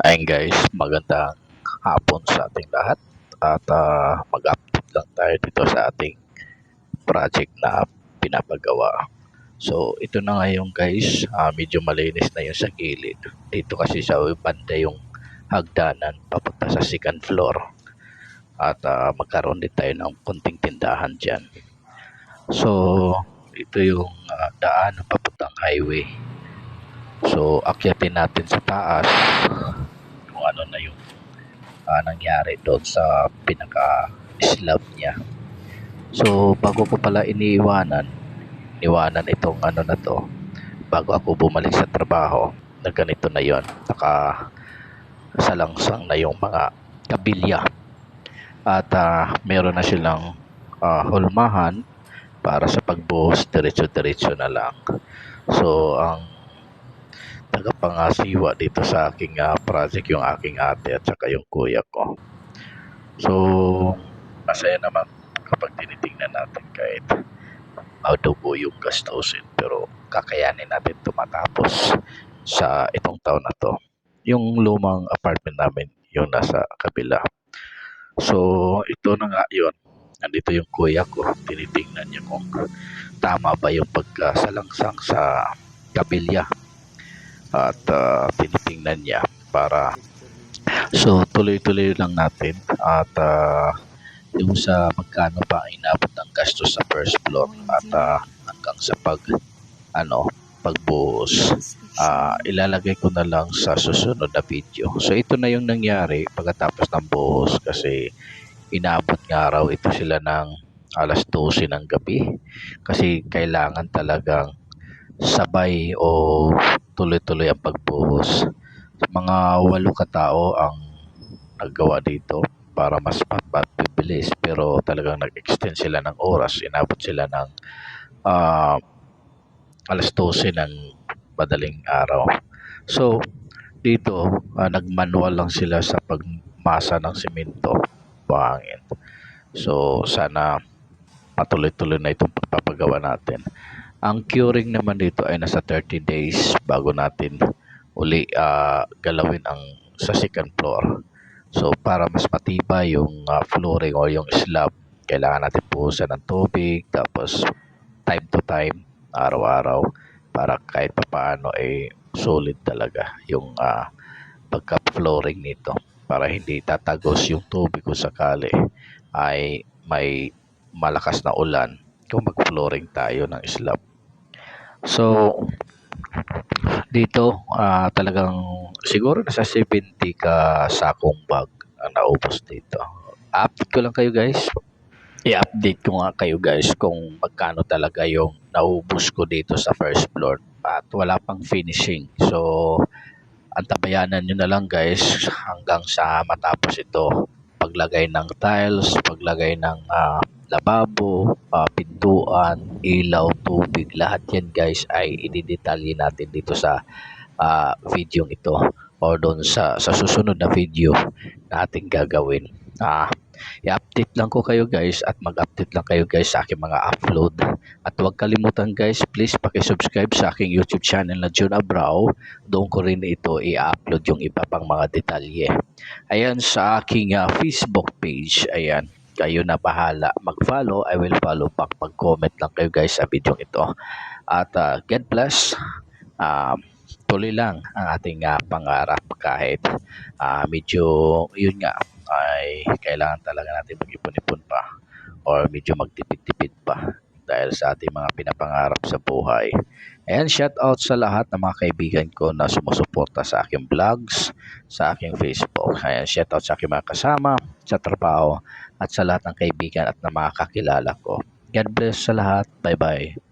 Ayun guys, magandang hapon sa ating lahat at ah, mag-update lang tayo dito sa ating project na pinapagawa. So ito na ngayon guys, ah, medyo malinis na yung sa gilid. Dito kasi sa banda yung hagdanan papunta sa second floor. At ah, magkaroon din tayo ng konting tindahan dyan. So ito yung ah, daan papuntang highway. So akyatin natin sa taas ano na yung ah, nangyari doon sa pinaka slab niya. So bago ko pala iniiwanan, iniwanan itong ano na to, bago ako bumalik sa trabaho, na ganito na yon naka salangsang na yung mga kabilya. At ah, meron na silang ah, hulmahan para sa pagbuhos diretso-diretso na lang. So ang tagapangasiwa dito sa aking ah, project yung aking ate at saka yung kuya ko. So, masaya naman kapag tinitingnan natin kahit madugo yung gastusin pero kakayanin natin tumatapos sa itong taon na to. Yung lumang apartment namin yung nasa kabila. So, ito na nga yun. Nandito yung kuya ko. Tinitingnan niya kung tama ba yung pagkasalangsang sa kabilya at ah, tinitingnan niya para so tuloy-tuloy lang natin at ah, yung sa magkano pa inabot ng gastos sa first floor at ah, hanggang sa pag ano pagbuhos. Ah, ilalagay ko na lang sa susunod na video. So ito na yung nangyari pagkatapos ng buhos kasi inabot nga raw ito sila ng alas 12 ng gabi. Kasi kailangan talagang sabay o tuloy-tuloy ang pagbuhos. Mga walo katao ang naggawa dito para mas mapabilis pero talagang nag-extend sila ng oras. Inabot sila ng ah, alas 12 ng madaling araw. So, dito, ah, nag-manual lang sila sa pagmasa ng simento, buhangin. So, sana patuloy-tuloy na itong pagpapagawa natin. Ang curing naman dito ay nasa 30 days bago natin uli ah, galawin ang sa second floor. So para mas matibay yung ah, flooring o yung slab, kailangan natin puhusan ng tubig tapos time to time, araw-araw para kahit papaano ay solid talaga yung ah, pagka-flooring nito para hindi tatagos yung tubig kung sakali ay may malakas na ulan kung mag-flooring tayo ng slab. So, dito ah, talagang siguro nasa 70 ka sakong bag ang naubos dito. Update ko lang kayo guys. I-update ko nga kayo guys kung magkano talaga yung naubos ko dito sa first floor at wala pang finishing. So, antabayanan nyo na lang guys hanggang sa matapos ito. Paglagay ng tiles, paglagay ng ah, lababo, ah, pintuan, ilaw, tubig, lahat yan guys ay ididetalye natin dito sa ah, video ito or doon sa, sa susunod na video na ating gagawin. Ah, i-update lang ko kayo guys at mag-update lang kayo guys sa aking mga upload. At huwag kalimutan guys, please paki-subscribe sa aking YouTube channel na June Abrao. Doon ko rin ito i-upload yung iba pang mga detalye. Ayan sa aking ah, Facebook page. Ayan, kayo na bahala mag-follow. I will follow back. Mag-comment lang kayo guys sa video ito. At ah, God bless. Um, tuloy lang ang ating ah, pangarap kahit ah, medyo yun nga ay kailangan talaga natin mag-ipon-ipon pa or medyo magtipid-tipid pa dahil sa ating mga pinapangarap sa buhay. Ayan, shout out sa lahat ng mga kaibigan ko na sumusuporta sa aking vlogs, sa aking Facebook. Ayan, shout out sa aking mga kasama, sa trabaho, at sa lahat ng kaibigan at na mga kakilala ko. God bless sa lahat. Bye-bye.